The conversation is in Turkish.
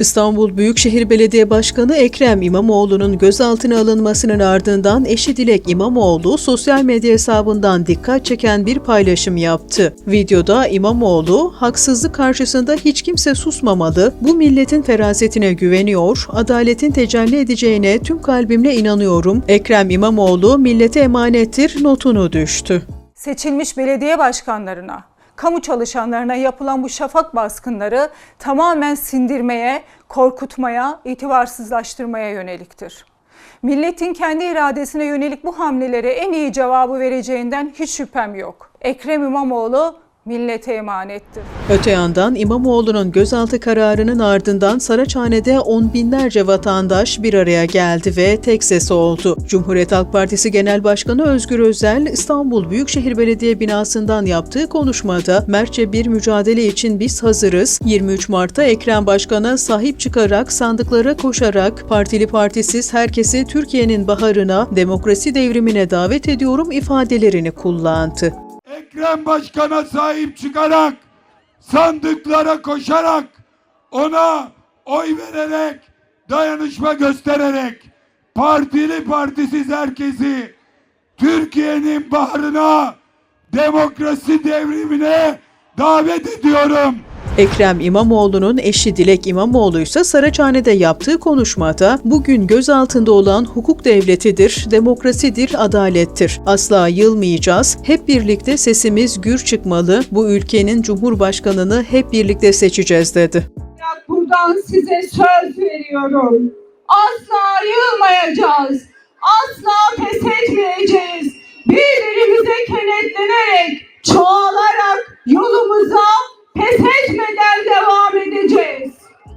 İstanbul Büyükşehir Belediye Başkanı Ekrem İmamoğlu'nun gözaltına alınmasının ardından eşi Dilek İmamoğlu sosyal medya hesabından dikkat çeken bir paylaşım yaptı. Videoda İmamoğlu, haksızlık karşısında hiç kimse susmamalı, bu milletin ferasetine güveniyor, adaletin tecelli edeceğine tüm kalbimle inanıyorum. Ekrem İmamoğlu millete emanettir notunu düştü. seçilmiş belediye başkanlarına, kamu çalışanlarına yapılan bu şafak baskınları tamamen sindirmeye, korkutmaya, itibarsızlaştırmaya yöneliktir. Milletin kendi iradesine yönelik bu hamlelere en iyi cevabı vereceğinden hiç şüphem yok. Ekrem İmamoğlu millete emanettir. Öte yandan İmamoğlu'nun gözaltı kararının ardından Saraçhane'de on binlerce vatandaş bir araya geldi ve tek ses oldu. Cumhuriyet Halk Partisi Genel Başkanı Özgür Özel, İstanbul Büyükşehir Belediye binasından yaptığı konuşmada Mertçe bir mücadele için biz hazırız. 23 Mart'ta Ekrem Başkan'a sahip çıkarak sandıklara koşarak partili partisiz herkesi Türkiye'nin baharına, demokrasi devrimine davet ediyorum ifadelerini kullandı. Ekrem Başkan'a sahip çıkarak, sandıklara koşarak, ona oy vererek, dayanışma göstererek, partili partisiz herkesi Türkiye'nin baharına, demokrasi devrimine davet ediyorum. Ekrem İmamoğlu'nun eşi Dilek İmamoğlu ise Saraçhane'de yaptığı konuşmada bugün gözaltında olan hukuk devletidir, demokrasidir, adalettir. Asla yılmayacağız. Hep birlikte sesimiz gür çıkmalı. Bu ülkenin cumhurbaşkanını hep birlikte seçeceğiz dedi. buradan size söz veriyorum. Asla yılmayacağız. Asla pes etmeyeceğiz. Birbirimize kenetlenerek, çoğalarak yolumuza